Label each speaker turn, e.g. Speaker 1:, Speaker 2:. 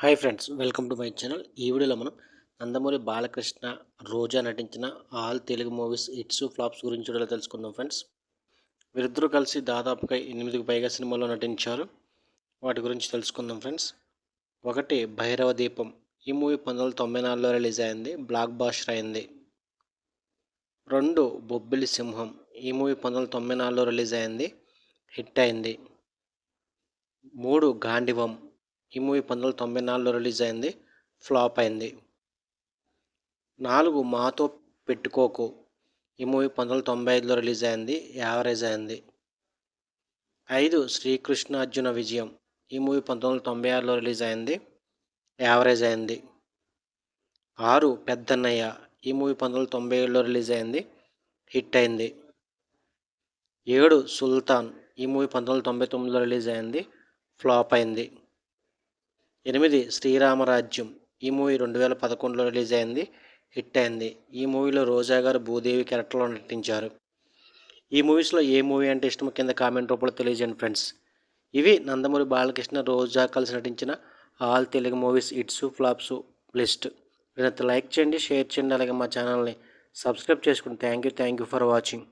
Speaker 1: Hi friends welcome to my channel. ఈ వీడియోలో మనం నందమూరి బాలకృష్ణ రోజా నటించిన all Telugu movies hits flops గురించి కూడా తెలుసుకుందాం ఫ్రెండ్స్. వీరిద్దరూ కలిసి దాదాపుగా ఎనిమిదికి పైగా సినిమాల్లో నటించారు. వాటి గురించి తెలుసుకుందాం ఫ్రెండ్స్. ఒకటి భైరవ దీపం. ఈ మూవీ పంతొమ్మిది వందల తొంభై నాలుగులో రిలీజ్ అయింది బ్లాక్ బాస్టర్ అయింది. రెండు బొబ్బిలి సింహం. ఈ మూవీ పంతొమ్మిది వందల తొంభై నాలుగులో రిలీజ్ అయింది హిట్ అయింది. మూడు గాండివం ఈ మూవీ పంతొమ్మిది వందల తొంభై నాలుగులో రిలీజ్ అయింది ఫ్లాప్ అయింది. నాలుగు మాతో పెట్టుకోకు ఈ మూవీ పంతొమ్మిది వందల తొంభై ఐదులో రిలీజ్ అయింది యావరేజ్ అయింది. ఐదు శ్రీకృష్ణార్జున విజయం ఈ మూవీ పంతొమ్మిది వందల తొంభై ఆరులో రిలీజ్ అయింది యావరేజ్ అయింది. ఆరు పెద్దన్నయ్య ఈ మూవీ పంతొమ్మిది వందల తొంభై ఏడులో రిలీజ్ అయింది హిట్ అయింది. ఏడు సుల్తాన్ ఈ మూవీ పంతొమ్మిది వందల తొంభై తొమ్మిదిలో రిలీజ్ అయింది ఫ్లాప్ అయింది. ఎనిమిది శ్రీరామరాజ్యం. ఈ మూవీ రెండు వేల పదకొండులో రిలీజ్ అయింది హిట్ అయింది. ఈ మూవీలో రోజా గారు భూదేవి క్యారెక్టర్లో నటించారు. ఈ మూవీస్లో ఏ మూవీ అంటే ఇష్టమో కింద కామెంట్ రూపంలో తెలియజేయండి ఫ్రెండ్స్. ఇవి నందమూరి బాలకృష్ణ రోజా కలిసి నటించిన all Telugu movies hits flops list. వీళ్ళంత like చేయండి షేర్ చేయండి అలాగే మా ఛానల్ని సబ్స్క్రైబ్ చేసుకోండి thank you thank you for watching.